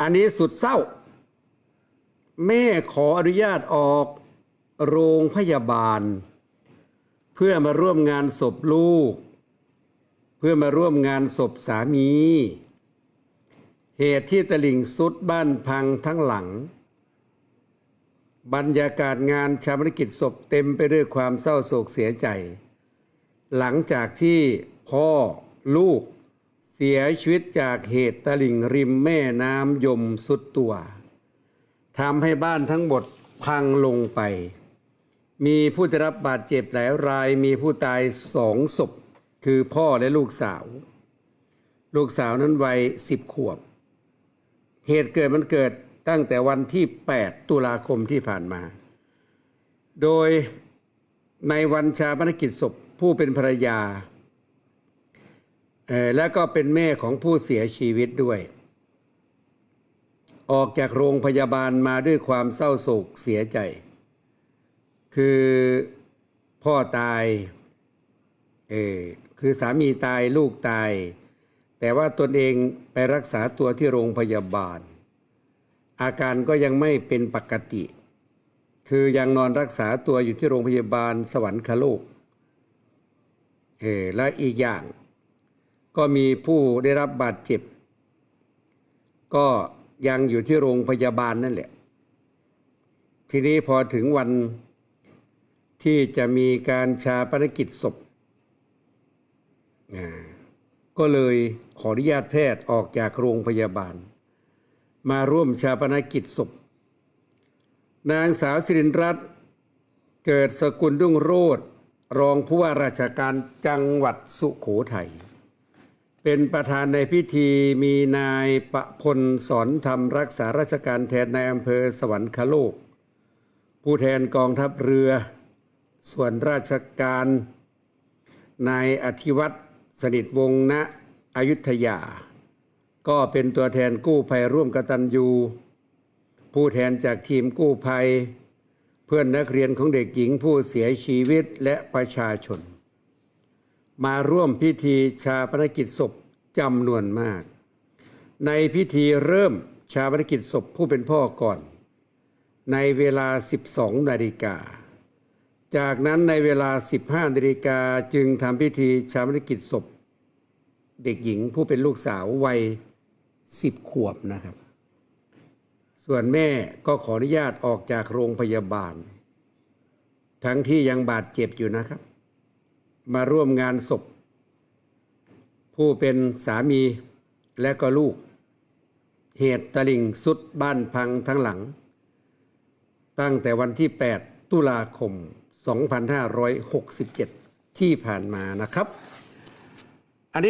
อันนี้สุดเศร้า แม่ขออนุญาตออกโรงพยาบาล เพื่อมาร่วมงานศพลูก เพื่อมาร่วมงานศพสามี เหตุที่ตลิ่งสุดบ้านพังทั้งหลัง บรรยากาศงานชาปนกิจศพเต็มไปด้วยความเศร้าโศกเสียใจ หลังจากที่พ่อลูก เสียชีวิตจากเหตุตลิ่งริมแม่น้ำยมสุดตัวทำให้บ้านทั้งหมดพังลงไป มีผู้ได้รับบาดเจ็บหลายรายมีผู้ตายสองศพ คือพ่อและลูกสาว ลูกสาวนั้นวัยสิบขวบ เหตุเกิดมันเกิดตั้งแต่วันที่ 8 ตุลาคมที่ผ่านมา โดยในวันชาปนกิจศพผู้เป็นภรรยา และก็เป็นแม่ของผู้เสียชีวิตด้วย ออกจากโรงพยาบาลมาด้วยความเศร้าโศกเสียใจ คือพ่อตายเออคือสามีตายลูกตาย แต่ว่าตนเองไปรักษาตัวที่โรงพยาบาล อาการก็ยังไม่เป็นปกติ คือยังนอนรักษาตัวอยู่ที่โรงพยาบาลสวรรคโลกเออและอีกอย่าง ก็มีผู้ได้รับบาดเจ็บ ก็ยังอยู่ที่โรงพยาบาลนั่นแหละ ทีนี้พอถึงวันที่จะมีการชาปนกิจศพ ก็เลยขออนุญาตแพทย์ออกจากโรงพยาบาล มาร่วมชาปนกิจศพ นางสาวสิรินรัตน์เกิดสกุลรุ่งโรธรองผู้ว่าราชการจังหวัดสุขโขทัย เป็นประธานในพิธีมีนายประพลสอนธรรมรักษาราชการแทนในอำเภอสวรรคโลก ผู้แทนกองทัพเรือ ส่วนราชการนายอธิวัตรสนิทวงศ์ณอยุธยา ก็เป็นตัวแทนกู้ภัยร่วมกตัญญูผู้แทนจากทีมกู้ภัย เพื่อนนักเรียนของเด็กหญิงผู้เสียชีวิตและประชาชน มาร่วมพิธีชาปนกิจศพจำนวนมาก ในพิธีเริ่มชาปนกิจศพผู้เป็นพ่อก่อน ในเวลา 12 นาฬิกา จากนั้นในเวลา 15 นาฬิกาจึงทำพิธีชาปนกิจศพ เด็กหญิงผู้เป็นลูกสาววัย 10 ขวบนะครับ ส่วนแม่ก็ขออนุญาตออกจากโรงพยาบาล ทั้งที่ยังบาดเจ็บอยู่นะครับ มาร่วมงานศพ ผู้เป็นสามีและก็ลูก เหตุตลิ่งสุดบ้านพังทั้งหลัง ตั้งแต่วันที่ 8 ตุลาคม 2567 ที่ผ่านมานะครับ